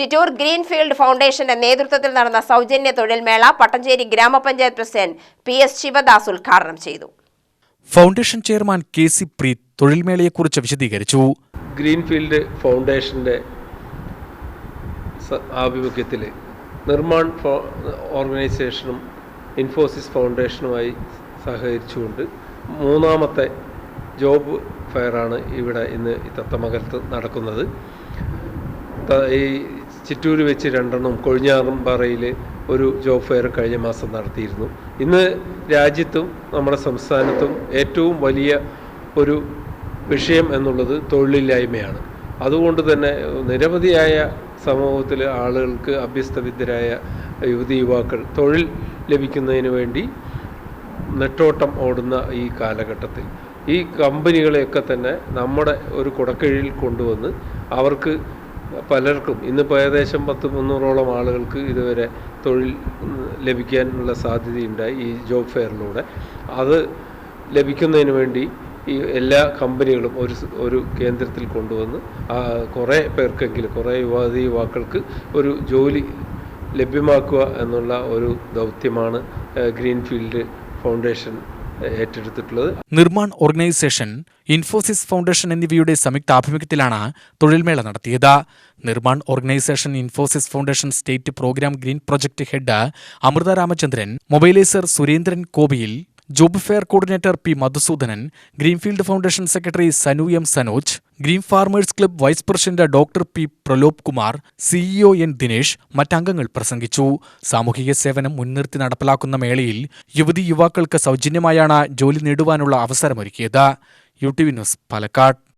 Chittur greenfield ഫൗണ്ടേഷന്റെ നേതൃത്വത്തിൽ നടന്ന സൗജന്യ തൊഴിൽമേള പട്ടഞ്ചേരി ഗ്രാമപഞ്ചായത്ത് പ്രസിഡന്റ് പി എസ് ശിവദാസ് ഉദ്ഘാടനം ചെയ്തു. Foundation chairman K C Preeth തൊഴിൽമേളയെക്കുറിച്ച് വിശദീകരിച്ചു. ഗ്രീൻഫീൽഡ് ഫൗണ്ടേഷന്റെ ആഭിമുഖ്യത്തിൽ നിർമ്മാൺ ഓർഗനൈസേഷനും ഇൻഫോസിസ് ഫൗണ്ടേഷനുമായി സഹകരിച്ചുകൊണ്ട് മൂന്നാമത്തെ ജോബ് ഫെയറാണ് ഇവിടെ ഇന്ന് ഈ തത്തമകലത്ത് നടക്കുന്നത്. ഈ ചിറ്റൂർ വെച്ച് രണ്ടെണ്ണം കൊഴിഞ്ഞാറമ്പാറയിൽ ഒരു ജോബ് ഫെയർ കഴിഞ്ഞ മാസം നടത്തിയിരുന്നു. ഇന്ന് രാജ്യത്തും നമ്മുടെ സംസ്ഥാനത്തും ഏറ്റവും വലിയ ഒരു വിഷയം എന്നുള്ളത് തൊഴിലില്ലായ്മയാണ്. അതുകൊണ്ട് തന്നെ നിരവധിയായ സമൂഹത്തിൽ ആളുകൾക്ക് അഭ്യസ്തവിദ്യരായ യുവതി യുവാക്കൾ തൊഴിൽ ലഭിക്കുന്നതിന് വേണ്ടി നെട്ടോട്ടം ഓടുന്ന ഈ കാലഘട്ടത്തിൽ. ഈ കമ്പനികളെയൊക്കെ തന്നെ നമ്മുടെ ഒരു കുടക്കീഴിൽ കൊണ്ടുവന്ന് അവർക്ക് പലർക്കും ഇന്നിപ്പോൾ ഏകദേശം പത്ത് മുന്നൂറോളം ആളുകൾക്ക് ഇതുവരെ തൊഴിൽ ലഭിക്കാനുള്ള സാധ്യതയുണ്ടായി ഈ ജോബ് ഫെയറിലൂടെ. അത് ലഭിക്കുന്നതിന് വേണ്ടി ഈ എല്ലാ കമ്പനികളും ഒരു ഒരു കേന്ദ്രത്തിൽ കൊണ്ടുവന്ന് കുറേ പേർക്കെങ്കിലും കുറേ യുവതി യുവാക്കൾക്ക് ഒരു ജോലി ലഭ്യമാക്കുക എന്നുള്ള ഒരു ദൗത്യമാണ് ഗ്രീൻഫീൽഡ് ഫൗണ്ടേഷൻ ഏറ്റെടുത്തിട്ടുള്ളത്. നിർമ്മാൺ ഓർഗനൈസേഷൻ ഇൻഫോസിസ് ഫൗണ്ടേഷൻ എന്നിവയുടെ സംയുക്ത സംയുക്താഭിമുഖ്യത്തിലാണ് തൊഴിൽമേള നടത്തിയത്. Nirman organisation Infosys foundation state programme green project head Amritha Ramachandran mobiliser Surendran കോബിയിൽ job fair coordinator P Madhusoodanan Greenfield foundation secretary Sanu M Sanoj green farmers club vice president doctor P Pralop Kumar CEO N Dinesh മറ്റംഗങ്ങൾ പ്രസംഗിച്ചു. സാമൂഹിക സേവനം മുൻനിർത്തി നടപ്പിലാക്കുന്ന മേളയിൽ യുവതി യുവാക്കൾക്ക് സൗജന്യമായാണ് ജോലി നേടുവാനുള്ള അവസരമൊരുക്കിയത്. U T V news Palakkad.